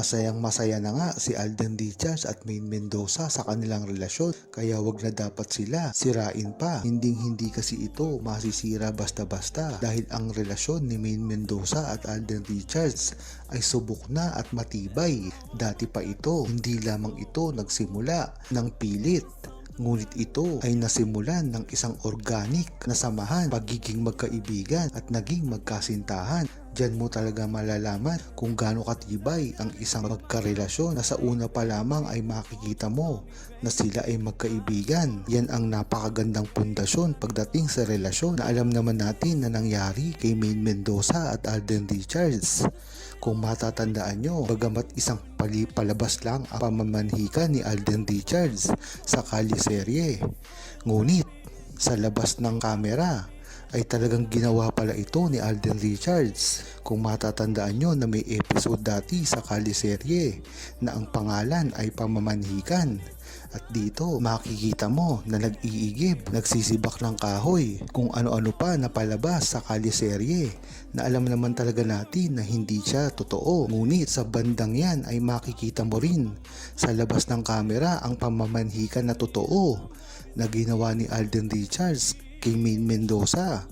Masayang masaya na nga si Alden Richards at Maine Mendoza sa kanilang relasyon kaya wag na dapat sila sirain pa. Hinding hindi kasi ito masisira basta-basta dahil ang relasyon ni Maine Mendoza at Alden Richards ay subok na at matibay. Dati pa ito, hindi lamang ito nagsimula ng pilit Ngunit ito ay nasimulan ng isang organic na samahan, pagiging magkaibigan at naging magkasintahan. Diyan mo talaga malalaman kung gaano katibay ang isang magkarelasyon na sa una pa lamang ay makikita mo na sila ay magkaibigan. Yan ang napakagandang pundasyon pagdating sa relasyon na alam naman natin na nangyari kay Maine Mendoza at Alden Richards. Kung matatandaan nyo, bagamat isang pali palabas lang ang pamamanhikan ni Alden Richards sa kaliserye. Ngunit sa labas ng kamera ay talagang ginawa pala ito ni Alden Richards. Kung matatandaan nyo na may episode dati sa kaliserye na ang pangalan ay pamamanhikan. At dito makikita mo na nag-iigib, nagsisibak ng kahoy, kung ano-ano pa na palabas sa kaliserye na alam naman talaga natin na hindi siya totoo. Ngunit sa bandang yan ay makikita mo rin sa labas ng kamera ang pamamanhikan na totoo na ginawa ni Alden Richards kay Maine Mendoza.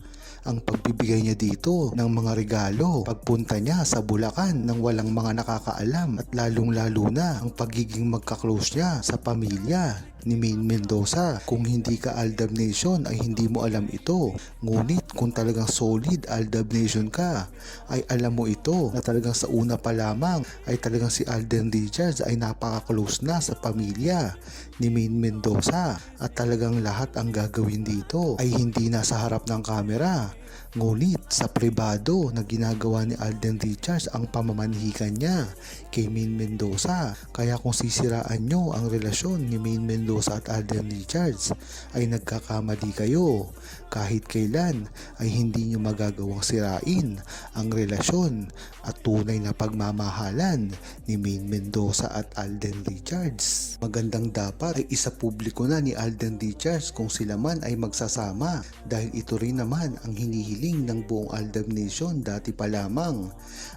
Ang pagbibigay niya dito ng mga regalo pagpunta niya sa Bulacan nang walang mga nakakaalam at lalong lalo na ang pagiging magka-close niya sa pamilya ni Maine Mendoza. Kung hindi ka Aldab Nation ay hindi mo alam ito. Ngunit kung talagang solid Aldab Nation ka ay alam mo ito na talagang sa una pa lamang ay talagang si Alden Richards ay napaka-close na sa pamilya ni Maine Mendoza at talagang lahat ang gagawin dito ay hindi nasa harap ng kamera Ngunit sa pribado na ginagawa ni Alden Richards ang pamamanhikan niya kay Maine Mendoza. Kaya kung sisiraan nyo ang relasyon ni Maine Mendoza at Alden Richards ay nagkakamali kayo. Kahit kailan ay hindi nyo magagawang sirain ang relasyon at tunay na pagmamahalan ni Maine Mendoza at Alden Richards. Magandang dapat ay isa publiko na ni Alden Richards kung sila man ay magsasama dahil ito rin naman ang hinihiling ng buong Aldab Nation dati pa lamang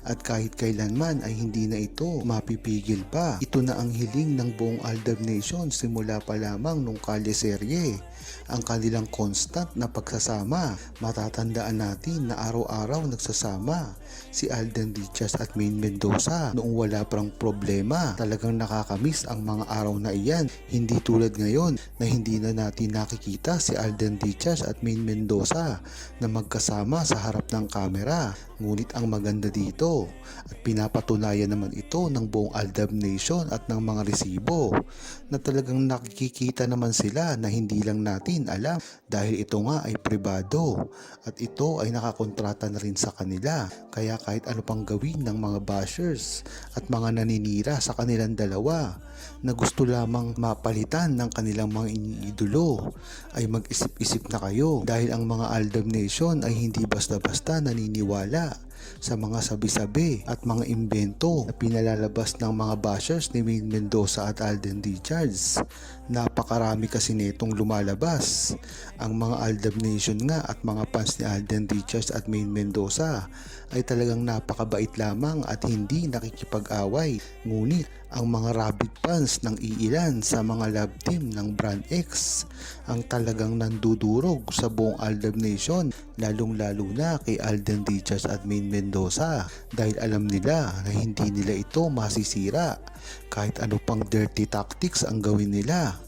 at kahit kailanman ay hindi na ito mapipigil pa. Ito na ang hiling ng buong Aldab Nation simula pa lamang nung kaleserye ang kanilang constant na pagsasama. Matatandaan natin na araw-araw nagsasama si Alden Richards at Maine Mendoza noong wala parang problema. Talagang nakakamiss ang mga araw na iyan. Hindi tulad ngayon na hindi na natin nakikita si Alden Richards at Maine Mendoza na magkasama sa harap ng kamera. Ngunit ang maganda dito at pinapatunayan naman ito ng buong Aldab Nation at ng mga resibo na talagang nakikita naman sila na hindi lang natin alam dahil ito nga ay pribado at ito ay nakakontrata na rin sa kanila kaya kahit ano pang gawin ng mga bashers at mga naninira sa kanilang dalawa na gusto lamang mapalitan ng kanilang mga iniidolo ay mag-isip-isip na kayo dahil ang mga Aldab Nation ay hindi basta-basta naniniwala sa mga sabi-sabi at mga imbento na pinalalabas ng mga bashers ni Maine Mendoza at Alden Richards. Napakarami kasi nitong lumalabas. Ang mga Aldab Nation nga at mga fans ni Alden Richards at Maine Mendoza ay talagang napakabait lamang at hindi nakikipag-away. Ngunit ang mga rabbit fans ng iilan sa mga love team ng Brand X ang talagang nandudurog sa buong Aldab Nation lalong lalo na kay Alden Richards at Maine Mendoza dahil alam nila na hindi nila ito masisira kahit ano pang dirty tactics ang gawin nila.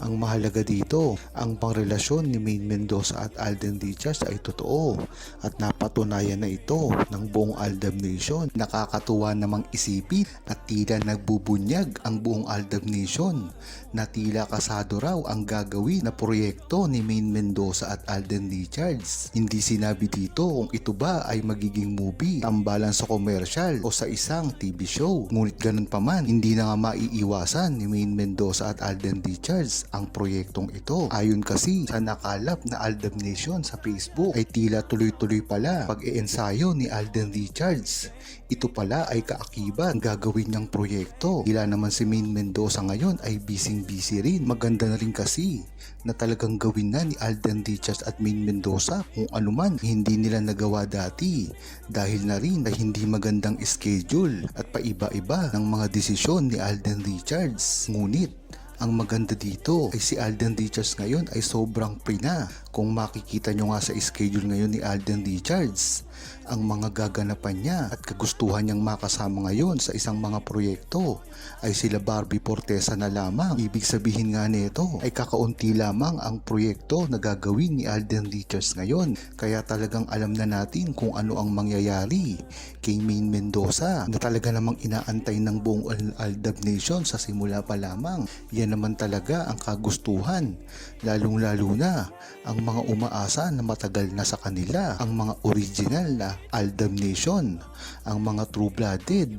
Ang mahalaga dito, ang pangrelasyon ni Maine Mendoza at Alden Richards ay totoo at napatunayan na ito ng buong Aldab Nation. Nakakatuwa namang isipin at tila nagbubunyag ang buong Aldab Nation na tila kasado raw ang gagawin na proyekto ni Maine Mendoza at Alden Richards. Hindi sinabi dito kung ito ba ay magiging movie, tambalan sa commercial o sa isang TV show. Ngunit ganun pa man, hindi na nga maiiwasan ni Maine Mendoza at Alden Richards ang proyektong ito. Ayon kasi sa nakalap na Aldab Nation sa Facebook ay tila tuloy-tuloy pala pag-iensayo ni Alden Richards. Ito pala ay kaakibat ang gagawin niyang proyekto. Tila naman si Main Mendoza ngayon ay busy-busy rin. Maganda na rin kasi na talagang gawin na ni Alden Richards at Main Mendoza kung ano man hindi nila nagawa dati dahil na rin na hindi magandang schedule at paiba-iba ng mga desisyon ni Alden Richards. Ngunit ang maganda dito ay si Alden Richards ngayon ay sobrang free na. Kung makikita nyo nga sa schedule ngayon ni Alden Richards, ang mga gaganapan niya at kagustuhan niyang makasama ngayon sa isang mga proyekto ay sila Barbie Portesa na lamang. Ibig sabihin nga nito ay kakaunti lamang ang proyekto na gagawin ni Alden Richards ngayon. Kaya talagang alam na natin kung ano ang mangyayari kay Main Mendoza na talaga namang inaantay ng buong Al- Aldab Nation sa simula pa lamang. Yan naman talaga ang kagustuhan. Lalong lalo na ang mga umaasa na matagal na sa kanila, ang mga original na Aldab Nation, ang mga true-blooded,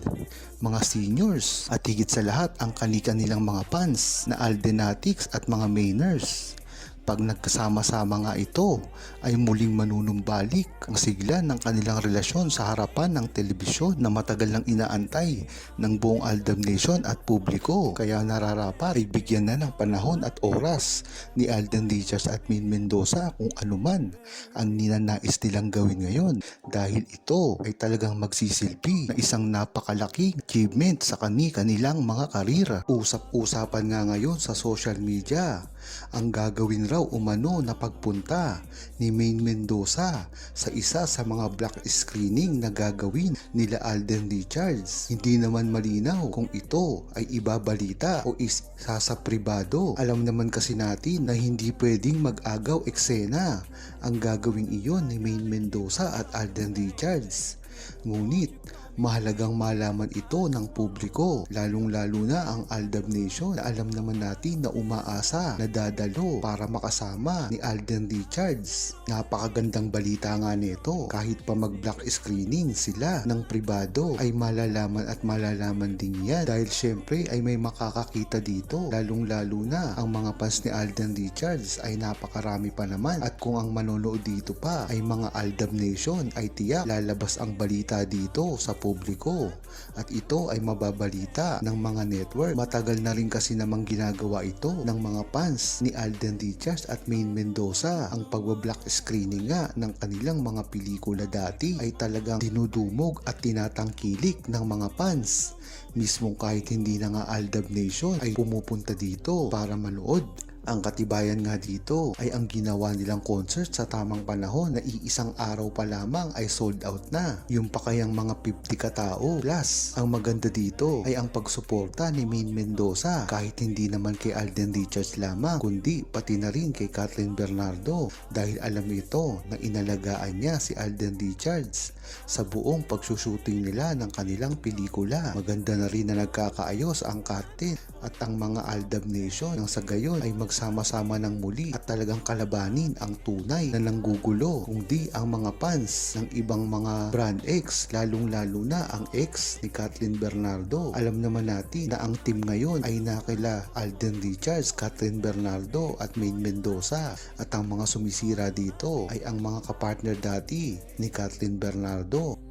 mga seniors, at higit sa lahat ang kani-kanilang mga fans na Aldenatics at mga Mainers. Pag nagkasama-sama nga ito, ay muling manunumbalik ang sigla ng kanilang relasyon sa harapan ng telebisyon na matagal nang inaantay ng buong Aldam Nation at publiko. Kaya nararapat ay bigyan na ng panahon at oras ni Alden Richards at Min Mendoza kung anuman ang ninanais nilang gawin ngayon dahil ito ay talagang magsisilbi na isang napakalaking achievement sa kani-kanilang mga karira. Usap-usapan nga ngayon sa social media ang gagawin raw umano na pagpunta ni Main Mendoza sa isa sa mga black screening na gagawin nila Alden Richards. Hindi naman malinaw kung ito ay ibabalita o isa sa pribado. Alam naman kasi natin na hindi pwedeng mag-agaw eksena ang gagawing iyon ni Main Mendoza at Alden Richards. Ngunit mahalagang malaman ito ng publiko lalong lalo na ang Aldab Nation. Na alam naman natin na umaasa na dadalo para makasama ni Alden Richards. Napakagandang balita nga nito. Kahit pa mag black screening sila ng pribado ay malalaman at malalaman din yan. Dahil syempre ay may makakakita dito. Lalong lalo na ang mga fans ni Alden Richards ay napakarami pa naman. At kung ang manonood dito pa ay mga Aldab Nation ay tiyak lalabas ang balita dito sa publiko at ito ay mababalita ng mga network. Matagal na rin kasi namang ginagawa ito ng mga fans ni Alden Richards at Main Mendoza. Ang pagwa-black screening nga ng kanilang mga pelikula dati ay talagang dinudumog at tinatangkilik ng mga fans. Mismong kahit hindi na nga Aldab Nation ay pumupunta dito para manood ang katibayan nga dito ay ang ginawa nilang concert sa tamang panahon na iisang araw pa lamang ay sold out na. Yung pa kayang mga 50 katao. Plus, ang maganda dito ay ang pagsuporta ni Main Mendoza kahit hindi naman kay Alden Richards lamang kundi pati na rin kay Kathleen Bernardo dahil alam ito na inalagaan niya si Alden Richards sa buong pagsushooting nila ng kanilang pelikula. Maganda na rin na nagkakaayos ang Kathleen at ang mga Aldab Nation nang sa gayon ay magsama-sama ng muli at talagang kalabanin ang tunay na nanggugulo kundi ang mga fans ng ibang mga brand X lalong lalo na ang ex ni Kathleen Bernardo. Alam naman natin na ang team ngayon ay nakila Alden Richards, Kathleen Bernardo at Main Mendoza at ang mga sumisira dito ay ang mga kapartner dati ni Kathleen Bernardo.